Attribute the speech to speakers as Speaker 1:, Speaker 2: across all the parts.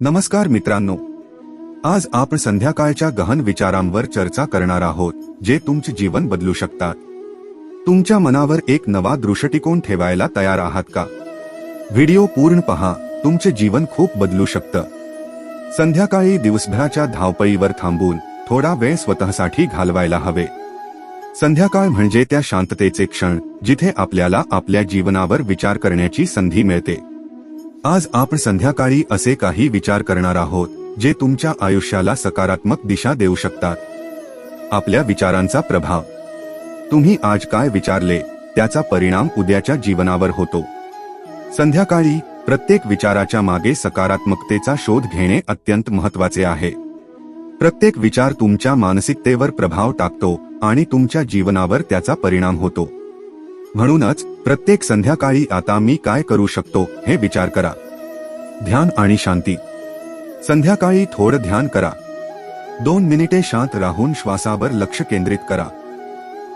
Speaker 1: नमस्कार मित्रांनो. आज आपण संध्याकाळच्या गहन विचारांवर चर्चा करणार आहोत जे तुमचे जीवन बदलू शकतात. तुमच्या मनावर एक नवा दृष्टिकोन ठेवायला तयार आहात का? व्हिडिओ पूर्ण पहा तुमचे जीवन खूप बदलू शकतं. संध्याकाळी दिवसभराच्या धावपळीवर थांबून थोडा वेळ स्वतःसाठी घालवायला हवे. संध्याकाळ म्हणजे त्या शांततेचे क्षण जिथे आपल्याला आपल्या जीवनावर विचार करण्याची संधी मिळते. आज आपण संध्याकाळी असे काही विचार करणार आहोत जे तुमच्या आयुष्याला सकारात्मक दिशा देऊ शकतात. आपल्या विचारांचा प्रभाव. तुम्ही आज काय विचारले त्याचा परिणाम उद्याच्या जीवनावर होतो. संध्याकाळी प्रत्येक विचाराच्या मागे सकारात्मकतेचा शोध घेणे अत्यंत महत्त्वाचे आहे. प्रत्येक विचार तुमच्या मानसिकतेवर प्रभाव टाकतो आणि तुमच्या जीवनावर त्याचा परिणाम होतो. म्हणूनच प्रत्येक संध्याकाळी आता मी काय करू शकतो हे विचार करा. ध्यान आणि शांती. संध्याकाळी थोडं ध्यान करा. दोन मिनिटे शांत राहून श्वासावर लक्ष केंद्रित करा.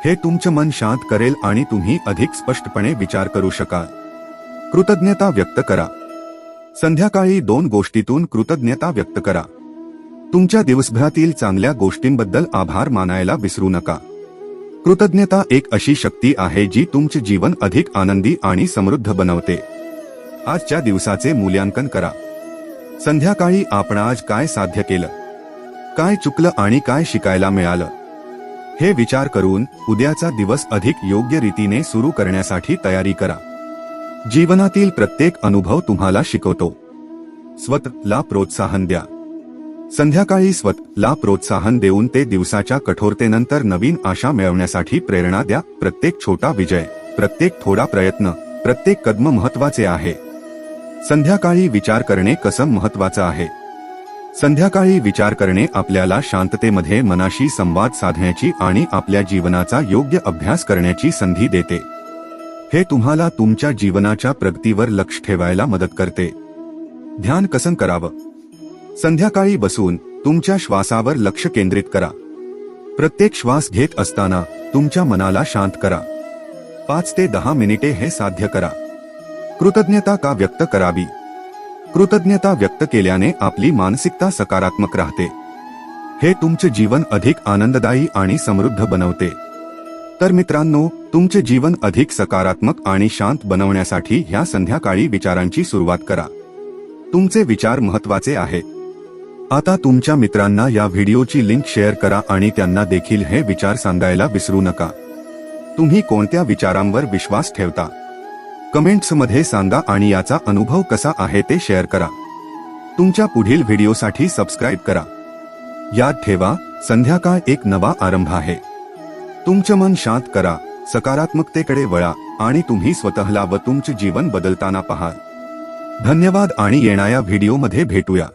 Speaker 1: हे तुमचं मन शांत करेल आणि तुम्ही अधिक स्पष्टपणे विचार करू शकाल. कृतज्ञता व्यक्त करा. संध्याकाळी दोन गोष्टीतून कृतज्ञता व्यक्त करा. तुमच्या दिवसभरातील चांगल्या गोष्टींबद्दल आभार मानायला विसरू नका. कृतज्ञता एक अशी शक्ती आहे जी तुमचे जीवन अधिक आनंदी आणि समृद्ध बनवते. आजच्या दिवसाचे मूल्यांकन करा. संध्याकाळी आपण आज काय साध्य केलं? काय चुकलं आणि काय शिकायला मिळालं? हे विचार करून उद्याचा दिवस अधिक योग्य रीतीने सुरू करण्यासाठी तयारी करा. जीवनातील प्रत्येक अनुभव तुम्हाला शिकवतो. स्वतःला प्रोत्साहन द्या. संध्याकाळी स्वतःला प्रोत्साहन देऊन ते दिवसाच्या कठोरतेनंतर नवीन आशा मिळवण्यासाठी प्रेरणा द्या. प्रत्येक छोटा विजय प्रत्येक थोडा प्रयत्न प्रत्येक कदम महत्त्वाचे आहे. संध्याकाळी विचार करणे कसं महत्वाचं आहे? संध्याकाळी विचार करणे आपल्याला शांततेमध्ये मनाशी संवाद साधण्याची आणि आपल्या जीवनाचा योग्य अभ्यास करण्याची संधी देते. हे तुम्हाला तुमच्या जीवनाच्या प्रगतीवर लक्ष ठेवायला मदत करते. ध्यान कसं करावं? संध्याकाळी बसून तुमच्या श्वासावर लक्ष केंद्रित करा. प्रत्येक श्वास घेत असताना तुमच्या मनाला शांत करा. पाच ते दहा मिनिटे हे साध्य करा. कृतज्ञता का व्यक्त करावी? कृतज्ञता व्यक्त केल्याने आपली मानसिकता सकारात्मक राहते. हे तुमचे जीवन अधिक आनंददायी आणि समृद्ध बनवते. तर मित्रांनो तुमचे जीवन अधिक सकारात्मक आणि शांत बनवण्यासाठी ह्या संध्याकाळी विचारांची सुरुवात करा. तुमचे विचार महत्त्वाचे आहेत. आता तुमच्या मित्रांना या व्हिडिओची लिंक शेअर करा आणि त्यांना देखील हे विचार सांगायला विसरू नका. तुम्ही कोणत्या विचारांवर विश्वास ठेवता? कमेंट्समध्ये सांगा आणि याचा अनुभव कसा आहे ते शेअर करा. तुमच्या पुढील व्हिडिओसाठी सबस्क्राईब करा. याद ठेवा संध्याकाळ एक नवा आरंभ आहे. तुमचं मन शांत करा सकारात्मकतेकडे वळा आणि तुम्ही स्वतःला व तुमचे जीवन बदलताना पहा धन्यवाद आणि येणाऱ्या व्हिडिओमध्ये भेटूया.